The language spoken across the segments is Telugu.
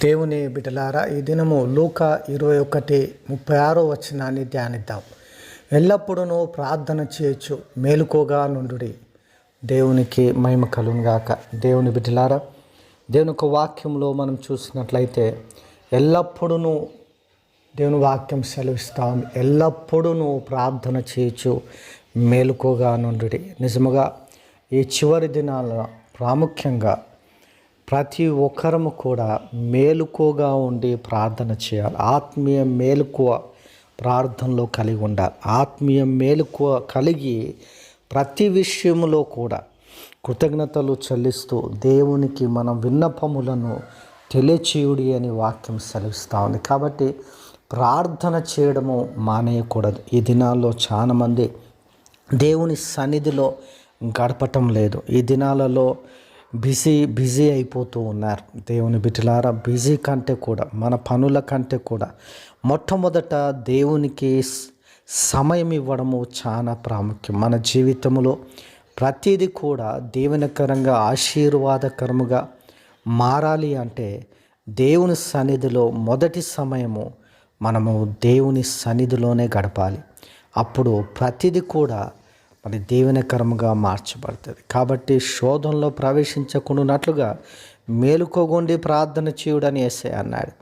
దేవుని బిడ్డలారా ఈ దినము లూక ఇరవై ఒకటి ముప్పై ఆరో వచనాన్ని ధ్యానిద్దాం. ఎల్లప్పుడూ ప్రార్థన చేయొచ్చు మేలుకోగా నుండుడి. దేవునికి మహిమ కలుగాక దేవుని బిడ్డలారా దేవుని యొక్క వాక్యంలో మనం చూసినట్లయితే ఎల్లప్పుడూ దేవుని వాక్యం సెలవిస్తాం ఎల్లప్పుడూ ప్రార్థన చేయొచ్చు మేలుకోగా నుండుడి. నిజముగా ఈ చివరి దినాల ప్రాముఖ్యంగా ప్రతి ఒక్కరము కూడా మేలుకోగా ఉండి ప్రార్థన చేయాలి. ఆత్మీయ మేలుకువ ప్రార్థనలో కలిగి ఉండాలి. ఆత్మీయ మేలుకువ కలిగి ప్రతి విషయంలో కూడా కృతజ్ఞతలు చెల్లిస్తూ దేవునికి మనం విన్నపములను తెలియచేయుడి అని వాక్యం సెలవిస్తూ ఉంది. కాబట్టి ప్రార్థన చేయడము మానేయకూడదు. ఈ దినాల్లో చాలామంది దేవుని సన్నిధిలో గడపటం లేదు. ఈ దినాలలో బిజీ బిజీ అయిపోతూ ఉన్నారు దేవుని బిడ్డలారా. బిజీ కంటే కూడా మన పనుల కంటే కూడా మొట్టమొదట దేవునికి సమయం ఇవ్వడము చాలా ప్రాముఖ్యం. మన జీవితంలో ప్రతిదీ కూడా దీవెనకరంగా ఆశీర్వాదకరముగా మారాలి అంటే దేవుని సన్నిధిలో మొదటి సమయము మనము దేవుని సన్నిధిలోనే గడపాలి. అప్పుడు ప్రతిదీ కూడా మరి దీవెనకరముగా మార్చబడుతుంది. కాబట్టి శోధంలో ప్రవేశించకుండానట్లుగా మేలుకోగుండి ప్రార్థన చేయుడని వేసే అన్నాడు.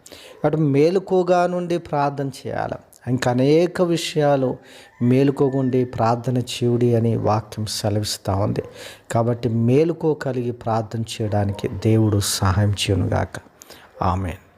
అటు మేలుకోగా నుండి ప్రార్థన చేయాలి. ఇంకా అనేక విషయాలు మేలుకోగుండి ప్రార్థన చేయుడి అని వాక్యం సెలవిస్తూ ఉంది. కాబట్టి మేలుకో కలిగి ప్రార్థన చేయడానికి దేవుడు సహాయం చేయనుగాక. ఆమెన్.